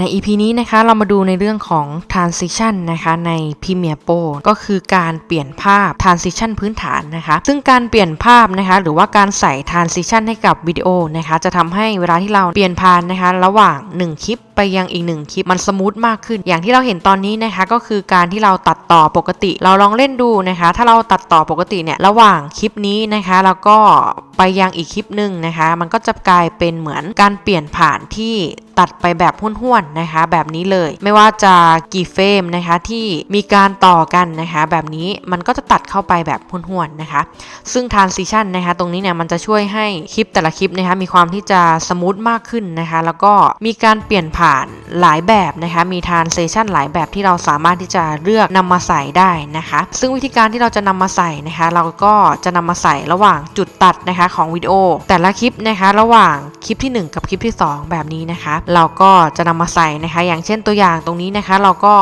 ใน EP นี้นะคะเรามาดูในเรื่องของ transition นะคะใน Premiere Pro ก็คือการเปลี่ยนภาพ transition พื้นฐานนะคะ ซึ่งการเปลี่ยนภาพนะคะหรือว่าการใส่ transition ให้กับวิดีโอนะคะจะทำให้เวลาที่เราเปลี่ยนผ่านนะคะระหว่าง 1 คลิปไปยังอีก1คลิปมันสมูทมากขึ้น อย่างที่เราเห็นตอนนี้นะคะก็คือการที่เราตัดต่อปกติ เราลองเล่นดูนะคะ ถ้าเราตัดต่อปกติเนี่ยระหว่างคลิปนี้นะคะแล้วก็ไปยังอีกคลิปหนึ่งนะคะ มันก็จะกลายเป็นเหมือนการเปลี่ยนผ่านที่ตัดไปแบบห้วนๆนะคะ แบบนี้เลย ไม่ว่าจะกี่เฟรมนะคะที่มีการต่อกันนะคะ แบบนี้มันก็จะตัดเข้าไปแบบห้วนๆนะคะ ซึ่ง transition นะคะ ตรงนี้เนี่ยมันจะช่วยให้คลิปแต่ละคลิปนะคะ มีความที่จะสมูทมากขึ้นนะคะ แล้วก็มีการเปลี่ยนผ่านหลายแบบนะคะ มี transition หลายแบบที่เราสามารถที่จะเลือกนำมาใส่ได้นะคะ ซึ่งวิธีการที่เราจะนำมาใส่นะคะ เราก็จะนำมาใส่ระหว่างจุดตัดนะคะของวิดีโอ แต่ละคลิปนะคะ ระหว่างคลิปที่ 1 กับคลิปที่ 2 แบบนี้นะคะ เราก็จะนำมาใส่นะคะ อย่างเช่นตัวอย่างตรงนี้นะคะ เราก็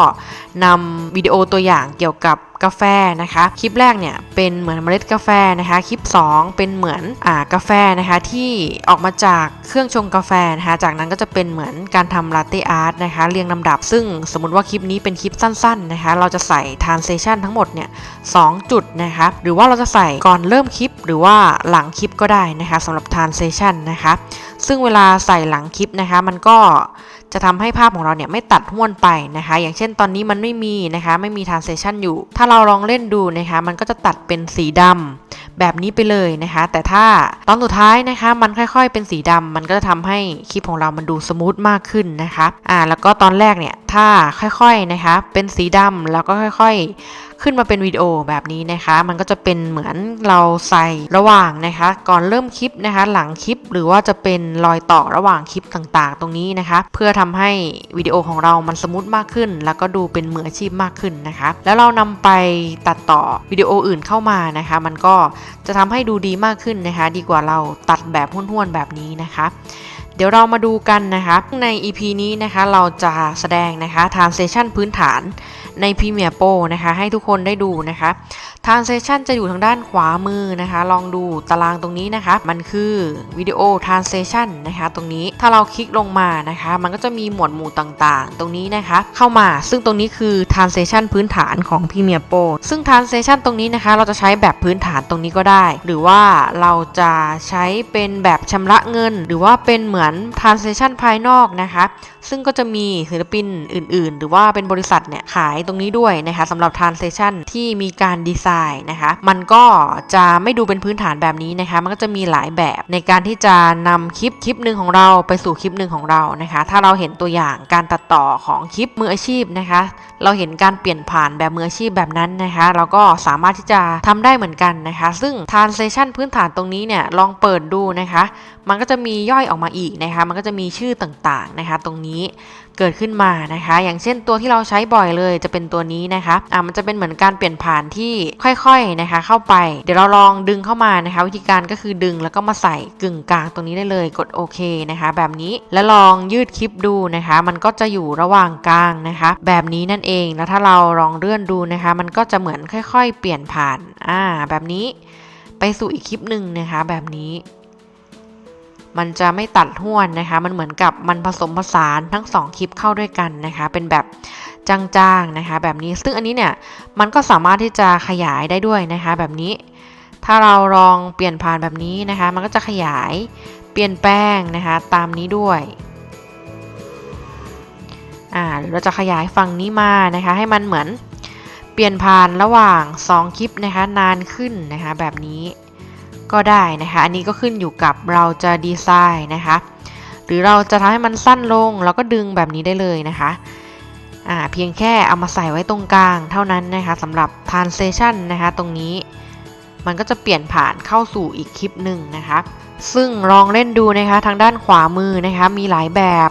นำวิดีโอตัวอย่างเกี่ยวกับ กาแฟนะคะ คลิปแรกเนี่ยเป็นเหมือนเมล็ดกาแฟนะคะ คลิป 2 เป็นเหมือนอ่ากาแฟนะคะที่ออกมาจากเครื่องชงกาแฟนะคะ จากนั้นก็จะเป็นเหมือนการทำลาเต้อาร์ตนะคะ เรียงลำดับ ซึ่งสมมติว่าคลิปนี้เป็นคลิปสั้นๆนะคะ เราจะใส่ transition ทั้งหมดเนี่ยสองจุดนะคะ หรือว่าเราจะใส่ก่อนเริ่มคลิปหรือว่าหลังคลิปก็ได้นะคะสำหรับ transition นะคะ ซึ่งเวลาใส่หลังคลิปนะคะ มันก็จะทำให้ภาพของเราเนี่ยไม่ตัดห้วนไปนะคะ อย่างเช่นตอนนี้มันไม่มีนะคะ ไม่มี transition อยู่ ถ้าเราลองเล่นดูนะคะ มันก็จะตัดเป็นสีดำแบบนี้ไปเลยนะคะ แต่ถ้าตอนสุดท้ายนะคะ มันค่อย ๆ เป็นสีดำมันก็จะทำให้คลิปของเรามันดูสมูทมากขึ้นนะคะ อ่า แล้วก็ตอนแรกเนี่ย ถ้าค่อยๆนะคะ เป็นสีดำแล้วก็ค่อยๆ ขึ้นมาเป็นวิดีโอแบบนี้นะคะ มันก็จะเป็นเหมือนเราใส่ระหว่างนะคะ ก่อนเริ่มคลิปนะคะ หลังคลิปหรือว่าจะเป็นรอยต่อระหว่างคลิปต่างๆ ตรงนี้นะคะ เพื่อทำให้วิดีโอของเรามันสมูทมากขึ้น แล้วก็ดูเป็นมืออาชีพมากขึ้นนะคะ แล้วเรานำไปตัดต่อวิดีโออื่นเข้ามานะคะ มันก็จะทำให้ดูดีมากขึ้นนะคะ ดีกว่าเราตัดแบบห้วนๆแบบนี้นะคะ ดี๋ยวเรามาดูกันนะคะใน EP นี้นะคะเราจะแสดงนะคะ transition พื้นฐานใน Premiere Pro นะคะ ให้ทุกคนได้ดูนะคะ transition จะอยู่ทางด้านขวามือนะคะ ลองดูตารางตรงนี้นะคะ มันคือวิดีโอ transition นะคะ ตรงนี้ถ้าเราคลิกลงมานะคะ มันก็จะมีหมวดหมู่ต่างๆ ตรงนี้นะคะ เข้ามาซึ่งตรงนี้คือ transition พื้นฐานของ Premiere Pro ซึ่ง transition ตรงนี้นะคะ เราจะใช้แบบพื้นฐานตรงนี้ก็ได้ หรือว่าเราจะใช้เป็นแบบชำระเงิน หรือว่าเป็นเหมือน transition ภายนอกนะคะ ซึ่งก็จะมีศิลปินอื่น ๆ หรือว่าเป็นบริษัทเนี่ยขายตรงนี้ด้วยนะคะสำหรับ transition ที่มีการดีไซน์นะคะ มันก็จะไม่ดูเป็นพื้นฐานแบบนี้นะคะ มันก็จะมีหลายแบบในการที่จะนำคลิปคลิปหนึ่งของเราไปสู่คลิปหนึ่งของเรานะคะ ถ้าเราเห็นตัวอย่างการตัดต่อของคลิปมืออาชีพนะคะ เราเห็นการเปลี่ยนผ่านแบบมืออาชีพแบบนั้นนะคะ เราก็สามารถที่จะทำได้เหมือนกันนะคะ ซึ่ง transition พื้นฐานตรงนี้เนี่ยลองเปิดดูนะคะมันก็จะมีย่อยออกมาอีกนะคะ มันก็จะมีชื่อต่างๆนะคะ ตรงนี้เกิดขึ้นมานะคะ อย่างเช่นตัวที่เราใช้บ่อยเลยจะเป็นตัวนี้นะคะ อ่ามันจะเป็นเหมือนการเปลี่ยนผ่านที่ค่อยๆนะคะ เข้าไป เดี๋ยวเราลองดึงเข้ามานะคะ วิธีการก็คือดึงแล้วก็มาใส่กึ่งกลางตรงนี้ได้เลย กดโอเคนะคะ แบบนี้ แล้วลองยืดคลิปดูนะคะ มันก็จะอยู่ระหว่างกลางนะคะ แบบนี้นั่นเอง แล้วถ้าเราลองเลื่อนดูนะคะ มันก็จะเหมือนค่อย ๆ เปลี่ยนผ่าน อ่า แบบนี้ ไปสู่อีกคลิปหนึ่งนะคะ แบบนี้ มันจะไม่ตัดห้วนนะคะ มันเหมือนกับมันผสมผสานทั้งสองคลิปเข้าด้วยกันนะคะ เป็นแบบจางๆนะคะ แบบนี้ซึ่งอันนี้เนี่ยมันก็สามารถที่จะขยายได้ด้วยนะคะ แบบนี้ ถ้าเราลองเปลี่ยนผ่านแบบนี้นะคะ มันก็จะขยายเปลี่ยนแปลงนะคะ ตามนี้ด้วยอ่าเราจะขยายฝั่งนี้มานะคะ ให้มันเหมือนเปลี่ยนผ่านระหว่าง 2 คลิปนะคะ นานขึ้นนะคะ แบบนี้ ก็ได้นะคะ อันนี้ก็ขึ้นอยู่กับเราจะดีไซน์นะคะ หรือเราจะทำให้มันสั้นลงแล้วก็ดึงแบบนี้ได้เลยนะคะอ่าเพียงแค่เอามาใส่ไว้ตรงกลางเท่านั้นนะคะสำหรับ transition นะคะ ตรงนี้มันก็จะเปลี่ยนผ่านเข้าสู่อีกคลิปหนึ่งนะคะ ซึ่งลองเล่นดูนะคะทางด้านขวามือนะคะมีหลายแบบ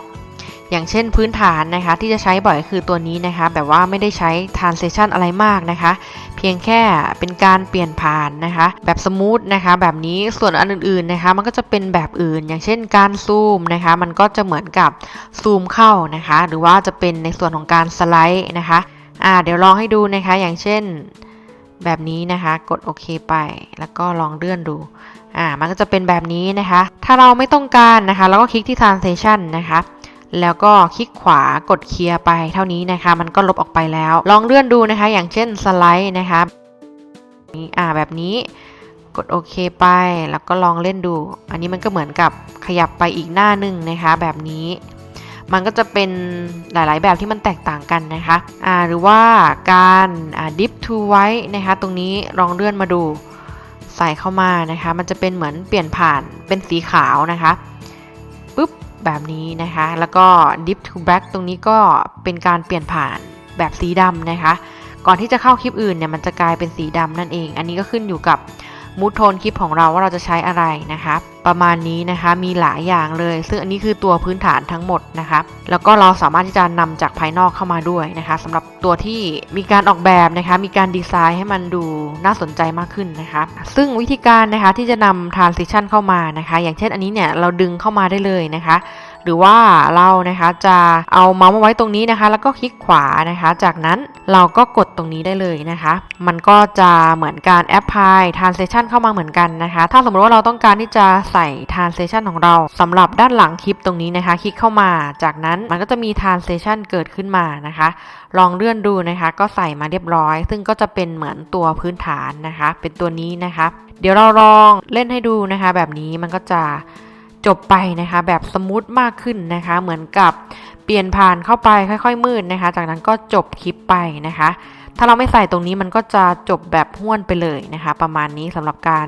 อย่างเช่นพื้นฐานนะคะที่จะใช้บ่อยคือตัวนี้นะคะแบบว่าไม่ได้ใช้ transition อะไรมากนะคะ เพียงแค่เป็นการเปลี่ยนผ่านนะคะ แบบสมูทนะคะแบบนี้ส่วนอันอื่นๆนะคะ มันก็จะเป็นแบบอื่น อย่างเช่นการซูมนะคะ มันก็จะเหมือนกับซูมเข้านะคะ หรือว่าจะเป็นในส่วนของการสไลด์นะคะอ่าเดี๋ยวลองให้ดูนะคะอย่างเช่นแบบนี้นะคะกดโอเคไป แล้วก็ลองเลื่อนดูอ่ามันก็จะเป็นแบบนี้นะคะ ถ้าเราไม่ต้องการนะคะเราก็คลิกที่ transition นะคะ แล้วก็คลิกขวากดเคลียร์ไปเท่านี้นะคะ มันก็ลบออกไปแล้ว ลองเลื่อนดูนะคะ อย่างเช่นสไลด์นะคะนี่อ่าแบบนี้กดโอเคไปแล้วก็ลองเล่นดู อันนี้มันก็เหมือนกับขยับไปอีกหน้าหนึ่งนะคะ แบบนี้ มันก็จะเป็นหลาย ๆ แบบที่มันแตกต่างกันนะคะอ่าหรือว่าการอ่า dip to white นะคะ ตรงนี้ลองเลื่อนมาดูใส่เข้ามานะคะ มันจะเป็นเหมือนเปลี่ยนผ่านเป็นสีขาวนะคะปุ๊บ แบบนี้นะคะ แล้วก็ dip to black ตรงนี้ก็เป็นการเปลี่ยนผ่านแบบสีดำนะคะ ก่อนที่จะเข้าคลิปอื่นเนี่ยมันจะกลายเป็นสีดำนั่นเอง อันนี้ก็ขึ้นอยู่กับ มูทโทนคลิปของเราว่าเราจะใช้อะไรนะคะประมาณนี้นะคะมีหลายอย่างเลย ซึ่งอันนี้คือตัวพื้นฐานทั้งหมดนะคะแล้วก็เราสามารถที่จะนำจากภายนอกเข้ามาด้วยนะคะสำหรับตัวที่มีการออกแบบนะคะมีการดีไซน์ให้มันดูน่าสนใจมากขึ้นนะคะซึ่งวิธีการนะคะที่จะนำ transition เข้ามานะคะ อย่างเช่นอันนี้เนี่ยเราดึงเข้ามาได้เลยนะคะ หรือว่าเรานะคะจะเอาเมาส์มาไว้ตรงนี้นะคะ แล้วก็คลิกขวานะคะ จากนั้นเราก็กดตรงนี้ได้เลยนะคะ มันก็จะเหมือนการแอปพลาย transition เข้ามาเหมือนกันนะคะ ถ้าสมมติว่าเราต้องการที่จะใส่ transition ของเราสำหรับด้านหลังคลิปตรงนี้นะคะ คลิกเข้ามา จากนั้นมันก็จะมี transition เกิดขึ้นมานะคะ ลองเลื่อนดูนะคะ ก็ใส่มาเรียบร้อย ซึ่งก็จะเป็นเหมือนตัวพื้นฐานนะคะ เป็นตัวนี้นะคะ เดี๋ยวเราลองเล่นให้ดูนะคะ แบบนี้มันก็จะ จบไปนะคะ แบบสมูทมากขึ้นนะคะ เหมือนกับเปลี่ยนผ่านเข้าไปค่อย ๆ มืดนะคะ จากนั้นก็จบคลิปไปนะคะ ถ้าเราไม่ใส่ตรงนี้มันก็จะจบแบบห้วนไปเลยนะคะ ประมาณนี้สำหรับการ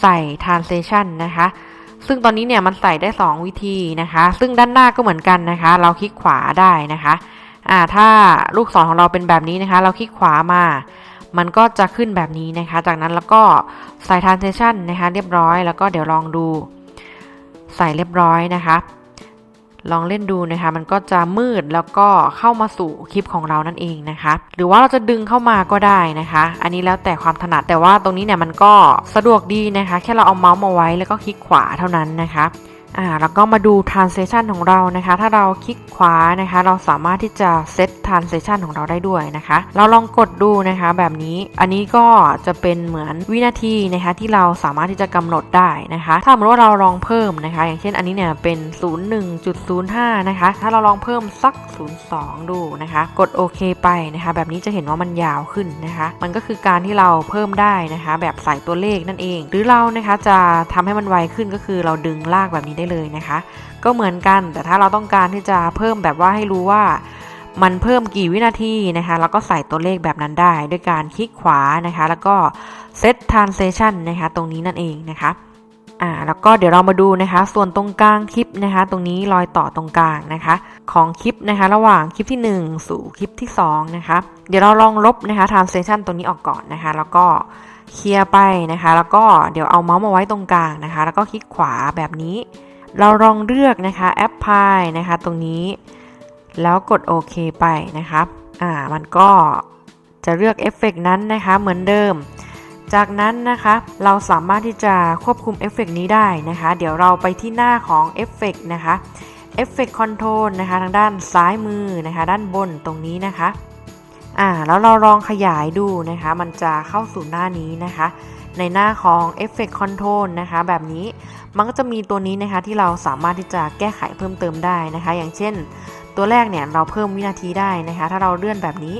ใส่ transition นะคะ ซึ่งตอนนี้เนี่ยมันใส่ได้ 2 วิธีนะคะ ซึ่งด้านหน้าก็เหมือนกันนะคะ เราคลิกขวาได้นะคะอ่าถ้าลูกศรของเราเป็นแบบนี้นะคะ เราคลิกขวามา มันก็จะขึ้นแบบนี้นะคะ จากนั้นแล้วก็ใส่ transition นะคะ เรียบร้อยแล้วก็เดี๋ยวลองดู ใส่เรียบร้อยนะคะ ลองเล่นดูนะคะ มันก็จะมืดแล้วก็เข้ามาสู่คลิปของเรานั่นเองนะคะ หรือว่าเราจะดึงเข้ามาก็ได้นะคะ อันนี้แล้วแต่ความถนัดแต่ว่าตรงนี้เนี่ยมันก็สะดวกดีนะคะ แค่เราเอาเมาส์มาไว้แล้วก็คลิกขวาเท่านั้นนะคะ อ่าแล้วก็มาดู transition ของเรานะคะ ถ้าเราคลิกขวานะคะ เราสามารถที่จะเซต transition ของเราได้ด้วยนะคะ เราลองกดดูนะคะแบบนี้อันนี้ก็จะเป็นเหมือนวินาทีนะคะที่เราสามารถที่จะกำหนดได้นะคะ ถ้าสมมติว่าเราลองเพิ่มนะคะ อย่างเช่นอันนี้เนี่ยเป็น 01.05 นะคะ ถ้าเราลองเพิ่มสัก 02 ดูนะคะ กดโอเคไปนะคะ แบบนี้จะเห็นว่ามันยาวขึ้นนะคะ มันก็คือการที่เราเพิ่มได้นะคะ แบบใส่ตัวเลขนั่นเอง หรือเรานะคะจะทำให้มันไวขึ้นก็คือเราดึงลากแบบนี้ได้เลยนะคะ ก็เหมือนกันแต่ถ้าเราต้องการที่จะเพิ่มแบบว่าให้รู้ว่า มันเพิ่มกี่วินาทีนะคะ แล้วก็ใส่ตัวเลขแบบนั้นได้ ด้วยการคลิกขวานะคะ แล้วก็ set transition นะคะ ตรงนี้นั่นเองนะคะอ่าแล้วก็เดี๋ยวเรามาดูนะคะ ส่วนตรงกลางคลิปนะคะ ตรงนี้รอยต่อตรงกลางนะคะ ของคลิปนะคะ ระหว่างคลิปที่ 1 สู่คลิปที่2นะคะเดี๋ยวเราลองลบนะคะ transition ตรงนี้ออกก่อนนะคะ แล้วก็เคลียร์ไปนะคะ แล้วก็เดี๋ยวเอาเมาส์มาไว้ตรงกลางนะคะ แล้วก็คลิกขวาแบบนี้ เราลองเลือกนะคะ apply นะคะ ตรงนี้ แล้วกดโอเคไปนะครับ อ่า มันก็จะเลือกเอฟเฟกนั้นนะคะ เหมือนเดิม จากนั้นนะคะ เราสามารถที่จะควบคุมเอฟเฟกนี้ได้นะคะ เดี๋ยวเราไปที่หน้าของเอฟเฟกนะคะเอฟเฟกคอนโทรลนะคะ ทางด้านซ้ายมือนะคะ ด้านบนตรงนี้นะคะ อ่าแล้วเราลองขยายดูนะคะ มันจะเข้าสู่หน้านี้นะคะ ในหน้าของ Effect Control นะคะ แบบนี้มันก็จะมีตัวนี้นะคะที่เราสามารถที่จะแก้ไขเพิ่มเติมได้นะคะ อย่างเช่น ตัวแรกเนี่ยเราเพิ่มวินาทีได้นะคะ ถ้าเราเลื่อนแบบนี้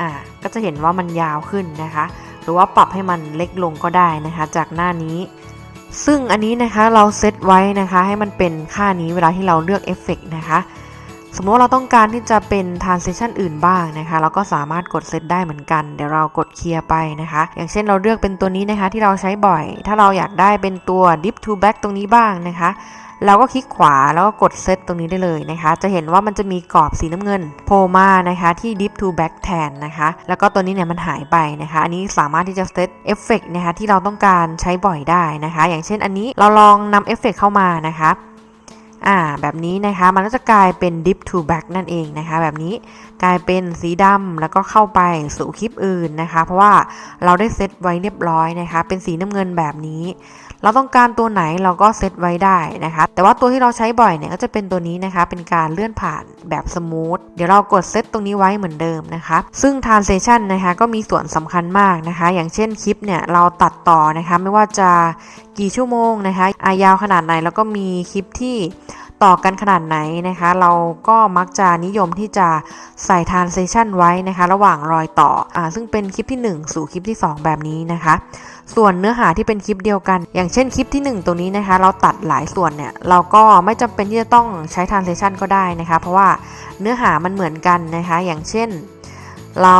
อ่าก็จะเห็นว่ามันยาวขึ้นนะคะ หรือว่าปรับให้มันเล็กลงก็ได้นะคะ จากหน้านี้ ซึ่งอันนี้นะคะเราเซตไว้นะคะ ให้มันเป็นค่านี้เวลาที่เราเลือกเอฟเฟกนะคะ สมมติว่าเราต้องการที่จะเป็น transition อื่นบ้างนะคะเราก็สามารถกดเซตได้เหมือนกัน เดี๋ยวเรากดเคลียร์ไปนะคะ อย่างเช่นเราเลือกเป็นตัวนี้นะคะที่เราใช้บ่อย ถ้าเราอยากได้เป็นตัว dip to back ตรงนี้บ้างนะคะ เราก็คลิกขวาแล้วก็กดเซตตรงนี้ได้เลยนะคะ จะเห็นว่ามันจะมีกรอบสีน้ำเงินโผล่มานะคะที่ dip to back แทนนะคะ แล้วก็ตัวนี้เนี่ยมันหายไปนะคะ อันนี้สามารถที่จะเซตเอฟเฟกนะคะที่เราต้องการใช้บ่อยได้นะคะ อย่างเช่นอันนี้เราลองนำเอฟเฟกเข้ามานะคะ อ่าแบบนี้นะคะมันก็จะกลายเป็น dip to back นั่นเองนะคะแบบนี้กลายเป็นสีดำแล้วก็เข้าไปสู่คลิปอื่นนะคะ เพราะว่าเราได้เซตไว้เรียบร้อยนะคะ เป็นสีน้ำเงินแบบนี้ เราต้องการตัวไหนเราก็เซตไว้ได้นะคะ แต่ว่าตัวที่เราใช้บ่อยเนี่ยก็จะเป็นตัวนี้นะคะ เป็นการเลื่อนผ่านแบบสมูท เดี๋ยวเรากดเซตตรงนี้ไว้เหมือนเดิมนะคะ ซึ่ง transition นะคะก็มีส่วนสำคัญมากนะคะ อย่างเช่นคลิปเนี่ยเราตัดต่อนะคะ ไม่ว่าจะกี่ชั่วโมงนะคะอายาวขนาดไหนแล้วก็มีคลิปที่ ต่อกันขนาดไหนนะคะ เราก็มักจะนิยมที่จะใส่ transition ไว้นะคะ ระหว่างรอยต่ออ่าซึ่งเป็นคลิปที่ 1 สู่คลิปที่ 2 แบบนี้นะคะ ส่วนเนื้อหาที่เป็นคลิปเดียวกัน อย่างเช่นคลิปที่ 1ตรงนี้นะคะ เราตัดหลายส่วนเนี่ยเราก็ไม่จำเป็นที่จะต้องใช้ transition ก็ได้นะคะ เพราะว่าเนื้อหามันเหมือนกันนะคะ อย่างเช่น เรา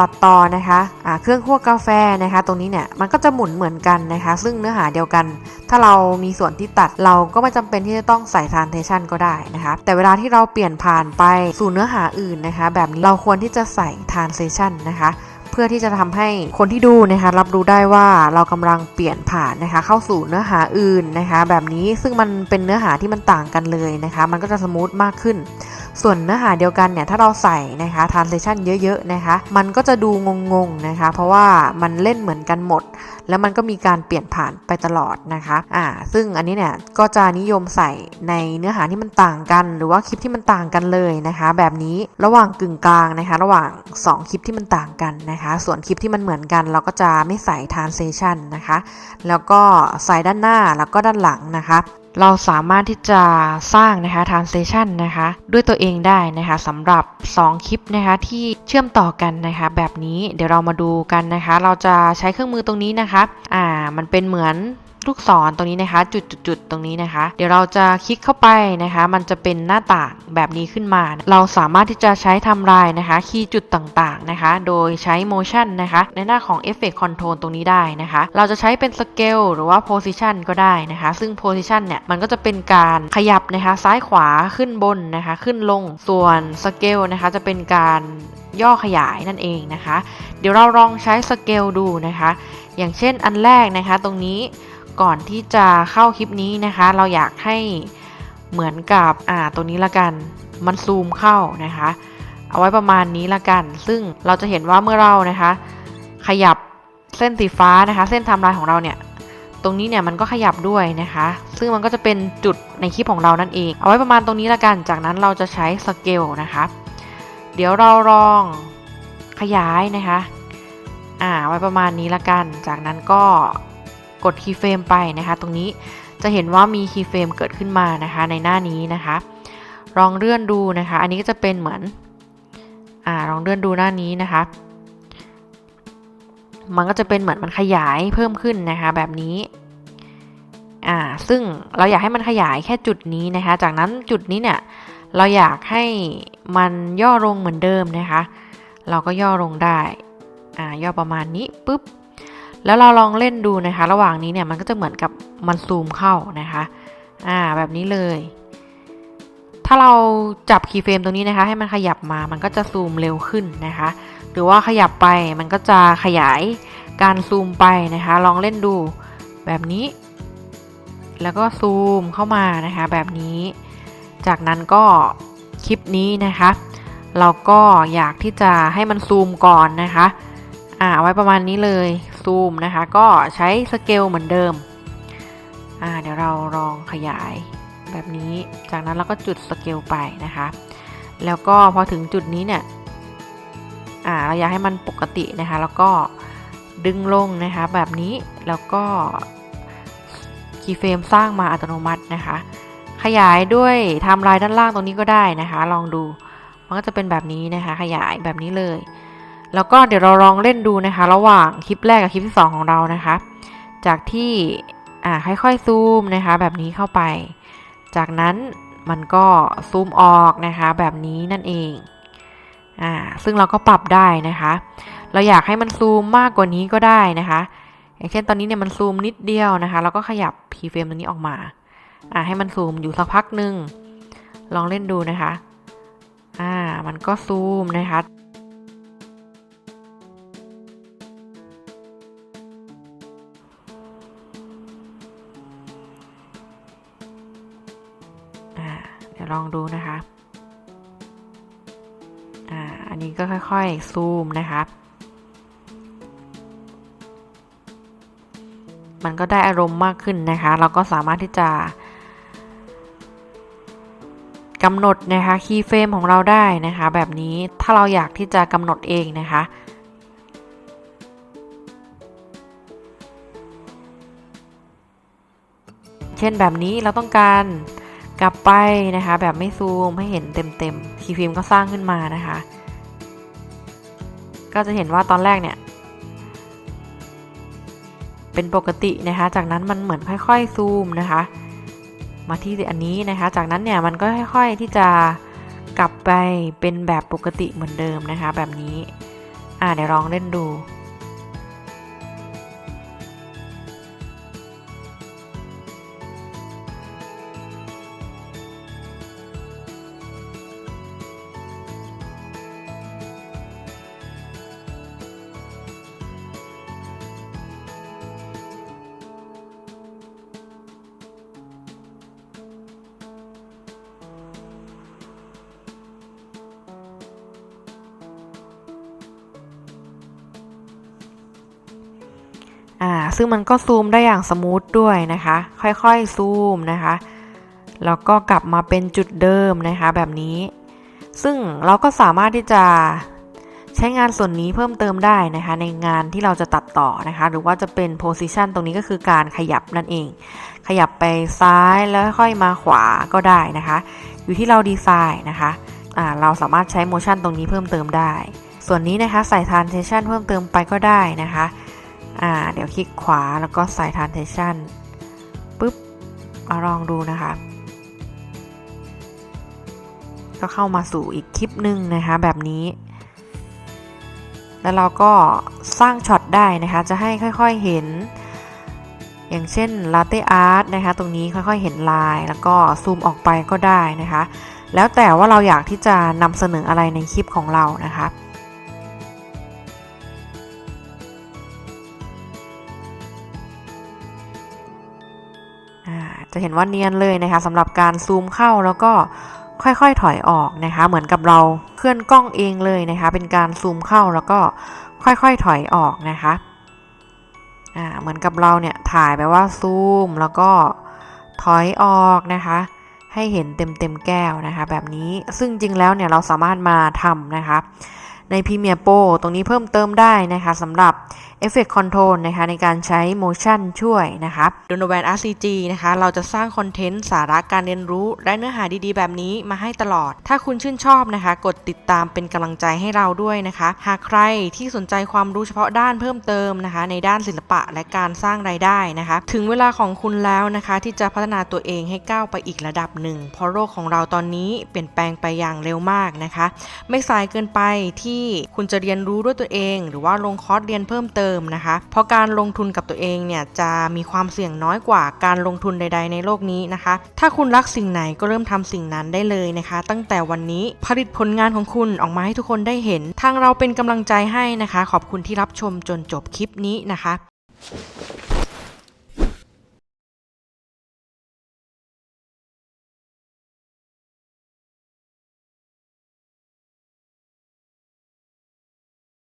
ตัดต่อนะคะะเครื่องคั่วกาแฟนะคะ ตรงนี้เนี่ยมันก็จะหมุนเหมือนกันนะคะ ซึ่งเนื้อหาเดียวกัน ถ้าเรามีส่วนที่ตัดเราก็ไม่จำเป็นที่จะต้องใส่ transition ก็ได้นะคะ แต่เวลาที่เราเปลี่ยนผ่านไปสู่เนื้อหาอื่นนะคะ แบบนี้เราควรที่จะใส่ transition นะคะเพื่อที่จะทำให้คนที่ดูนะคะรับรู้ได้ว่าเรากำลังเปลี่ยนผ่านนะคะ เข้าสู่เนื้อหาอื่นนะคะ แบบนี้ซึ่งมันเป็นเนื้อหาที่มันต่างกันเลยนะคะ มันก็จะสมูทมากขึ้น ส่วนเนื้อหาเดียวกันเนี่ยถ้าเราใส่นะคะ translation เยอะๆนะคะ มันก็จะดูงงๆนะคะ เพราะว่ามันเล่นเหมือนกันหมด แล้วมันก็มีการเปลี่ยนผ่านไปตลอดนะคะอ่าซึ่งอันนี้เนี่ยก็จะนิยมใส่ในเนื้อหาที่มันต่างกัน หรือว่าคลิปที่มันต่างกันเลยนะคะ แบบนี้ระหว่างกึ่งกลางนะคะ ระหว่าง 2 คลิปที่มันต่างกันนะคะ ส่วนคลิปที่มันเหมือนกัน เราก็จะไม่ใส่ translation นะคะ แล้วก็ใส่ด้านหน้าแล้วก็ด้านหลังนะคะ เราสามารถที่จะสร้างนะคะ translation นะคะ ด้วยตัวเองได้นะคะสำหรับ 2 คลิปนะคะที่เชื่อมต่อกันนะคะ แบบนี้เดี๋ยวเรามาดูกันนะคะ เราจะใช้เครื่องมือตรงนี้นะคะ อ่า มันเป็นเหมือน ลูกศรตรงนี้นะคะ จุดๆตรงนี้นะคะ เดี๋ยวเราจะคลิกเข้าไปนะคะ มันจะเป็นหน้าต่างแบบนี้ขึ้นมา เราสามารถที่จะใช้ทำลายนะคะ คีย์จุดต่างๆนะคะ โดยใช้ motion นะคะ ในหน้าของ effect control ตรงนี้ได้นะคะ เราจะใช้เป็น scale หรือว่า position ก็ได้นะคะ ซึ่ง position เนี่ย มันก็จะเป็นการขยับนะคะ ซ้ายขวาขึ้นบนนะคะ ขึ้นลง ส่วน scale นะคะ จะเป็นการย่อขยายนั่นเองนะคะ เดี๋ยวเราลองใช้ scale ดูนะคะ อย่างเช่นอันแรกนะคะ ตรงนี้ ก่อนที่จะเข้าคลิปนี้นะคะ เราอยากให้เหมือนกับอ่าตัวนี้ละกัน มันซูมเข้านะคะ เอาไว้ประมาณนี้ละกัน ซึ่งเราจะเห็นว่าเมื่อเรานะคะ ขยับเส้นสีฟ้านะคะ เส้นไทม์ไลน์ของเราเนี่ยตรงนี้เนี่ยมันก็ขยับด้วยนะคะ ซึ่งมันก็จะเป็นจุดในคลิปของเรานั่นเอง เอาไว้ประมาณตรงนี้ละกัน จากนั้นเราจะใช้สเกลนะคะ เดี๋ยวเราลองขยายนะคะ อ่า ไว้ประมาณนี้ละกัน จากนั้นก็ กดคีย์เฟรมไปนะคะ ตรงนี้จะเห็นว่ามีคีย์เฟรมเกิดขึ้นมานะคะ ในหน้านี้นะคะ ลองเลื่อนดูนะคะ อันนี้ก็จะเป็นเหมือนอ่าลองเลื่อนดูหน้านี้นะคะ มันก็จะเป็นเหมือนมันขยายเพิ่มขึ้นนะคะ แบบนี้อ่าซึ่งเราอยากให้มันขยายแค่จุดนี้นะคะ จากนั้นจุดนี้เนี่ยเราอยากให้มันย่อลงเหมือนเดิมนะคะ เราก็ย่อลงได้อ่าย่อประมาณนี้ปุ๊บ แล้วเราลองเล่นดูนะคะ ระหว่างนี้เนี่ยมันก็จะเหมือนกับมันซูมเข้านะคะอ่าแบบนี้เลย ถ้าเราจับคีย์เฟรมตรงนี้นะคะ ให้มันขยับมามันก็จะซูมเร็วขึ้นนะคะ หรือว่าขยับไปมันก็จะขยายการซูมไปนะคะ ลองเล่นดูแบบนี้ แล้วก็ซูมเข้ามานะคะ แบบนี้ จากนั้นก็คลิปนี้นะคะ เราก็อยากที่จะให้มันซูมก่อนนะคะ อ่าไว้ประมาณนี้เลย ซูมนะคะ ก็ใช้สเกลเหมือนเดิมอ่าเดี๋ยวเราลองขยายแบบนี้ จากนั้นเราก็จุดสเกลไปนะคะ แล้วก็พอถึงจุดนี้เนี่ยอ่าเราอยากให้มันปกตินะคะ แล้วก็ดึงลงนะคะแบบนี้ แล้วก็คีย์เฟรมสร้างมาอัตโนมัตินะคะ ขยายด้วยไทม์ไลน์ด้านล่างตรงนี้ก็ได้นะคะ ลองดู มันก็จะเป็นแบบนี้นะคะ ขยายแบบนี้เลย แล้วก็เดี๋ยวเราลองเล่นดูนะคะ ระหว่างคลิปแรกกับคลิปที่ 2 ของเรานะคะ จากที่อ่าค่อยๆซูมนะคะ แบบนี้เข้าไป จากนั้นมันก็ซูมออกนะคะ แบบนี้นั่นเองอ่าซึ่งเราก็ปรับได้นะคะ เราอยากให้มันซูมมากกว่านี้ก็ได้นะคะ อย่างเช่นตอนนี้เนี่ยมันซูมนิดเดียวนะคะเราก็ขยับพีเฟรมตัวนี้ออกมาอ่าให้มันซูมอยู่สักพักหนึ่งลองเล่นดูนะคะอ่ามันก็ซูมนะคะ ลองดูนะคะอ่าอันนี้ก็ค่อยๆซูมนะคะ มันก็ได้อารมณ์มากขึ้นนะคะ เราก็สามารถที่จะกำหนดนะคะคีย์เฟรมของเราได้นะคะ แบบนี้ถ้าเราอยากที่จะกำหนดเองนะคะเช่นแบบนี้เราต้องการ กลับไปนะคะ แบบไม่ซูมให้เห็นเต็มๆคีย์ฟิล์มก็สร้างขึ้นมานะคะ ก็จะเห็นว่าตอนแรกเนี่ยเป็นปกตินะคะ จากนั้นมันเหมือนค่อย ๆ ซูมนะคะ มาที่อันนี้นะคะ จากนั้นเนี่ยมันก็ค่อย ๆที่จะกลับไปเป็นแบบปกติเหมือนเดิมนะคะ แบบนี้ อ่าเดี๋ยวลองเล่นดู ซึ่งมันก็ซูมได้อย่างสมูทด้วยนะคะ ค่อยๆซูมนะคะ แล้วก็กลับมาเป็นจุดเดิมนะคะแบบนี้ ซึ่งเราก็สามารถที่จะใช้งานส่วนนี้เพิ่มเติมได้นะคะ ในงานที่เราจะตัดต่อนะคะ หรือว่าจะเป็น position ตรงนี้ก็คือการขยับนั่นเอง ขยับไปซ้ายแล้วค่อยมาขวาก็ได้นะคะ อยู่ที่เราดีไซน์นะคะเราสามารถใช้ motion ตรงนี้เพิ่มเติมได้ ส่วนนี้นะคะใส่ transition เพิ่มเติมไปก็ได้นะคะ อ่า เดี๋ยวคลิกขวาแล้วก็ใส่ transition ปุ๊บมาลองดูนะคะ ก็เข้ามาสู่อีกคลิปหนึ่งนะคะ แบบนี้ แล้วเราก็สร้างช็อตได้นะคะ จะให้ค่อยๆเห็น อย่างเช่น latte art นะคะ ตรงนี้ค่อยๆเห็นลาย แล้วก็ซูมออกไปก็ได้นะคะ แล้วแต่ว่าเราอยากที่จะนำเสนออะไรในคลิปของเรานะคะ จะเห็นว่าเนียนเลยนะคะสำหรับการซูมเข้าแล้วก็ค่อยๆถอยออกนะคะ เหมือนกับเราเคลื่อนกล้องเองเลยนะคะ เป็นการซูมเข้าแล้วก็ค่อยๆถอยออกนะคะอ่าเหมือนกับเราเนี่ยถ่ายไปว่าซูมแล้วก็ถอยออกนะคะ ให้เห็นเต็มๆแก้วนะคะ แบบนี้ซึ่งจริงแล้วเนี่ยเราสามารถมาทำนะคะใน Premiere Pro ตรงนี้เพิ่มเติมได้นะคะสำหรับ Effect Control นะคะในการใช้ Motion ช่วยนะคะ d o n o v a n RCG นะคะเราจะสร้างคอนเทนต์สาระการเรียนรู้ และเนื้อหาดีๆ แบบนี้มาให้ตลอด ถ้าคุณชื่นชอบนะคะ กดติดตามเป็นกำลังใจให้เราด้วยนะคะ หากใครที่สนใจความรู้เฉพาะด้านเพิ่มเติมนะคะ ในด้านศิลปะและการสร้างรายได้นะคะ ถึงเวลาของคุณแล้วนะคะ ที่จะพัฒนาตัวเองให้ก้าวไปอีกระดับหนึ่งเพราะโลกของเราตอนนี้เปลี่ยนแปลงไปอย่างเร็วมากนะคะ ไม่สายเกินไปที่คุณจะเรียนรู้ด้วยตัวเอง หรือว่าลงคอร์สเรียนเพิ่มเติมนะคะ เพราะการลงทุนกับตัวเองเนี่ยจะมีความเสี่ยงน้อยกว่าการลงทุนใด ๆ ในโลกนี้นะคะ ถ้าคุณรักสิ่งไหนก็เริ่มทำสิ่งนั้นได้เลยนะคะ ตั้งแต่วันนี้ผลิตผลงานของคุณออกมาให้ทุกคนได้เห็น ทางเราเป็นกำลังใจให้นะคะ ขอบคุณที่รับชมจนจบคลิปนี้นะคะ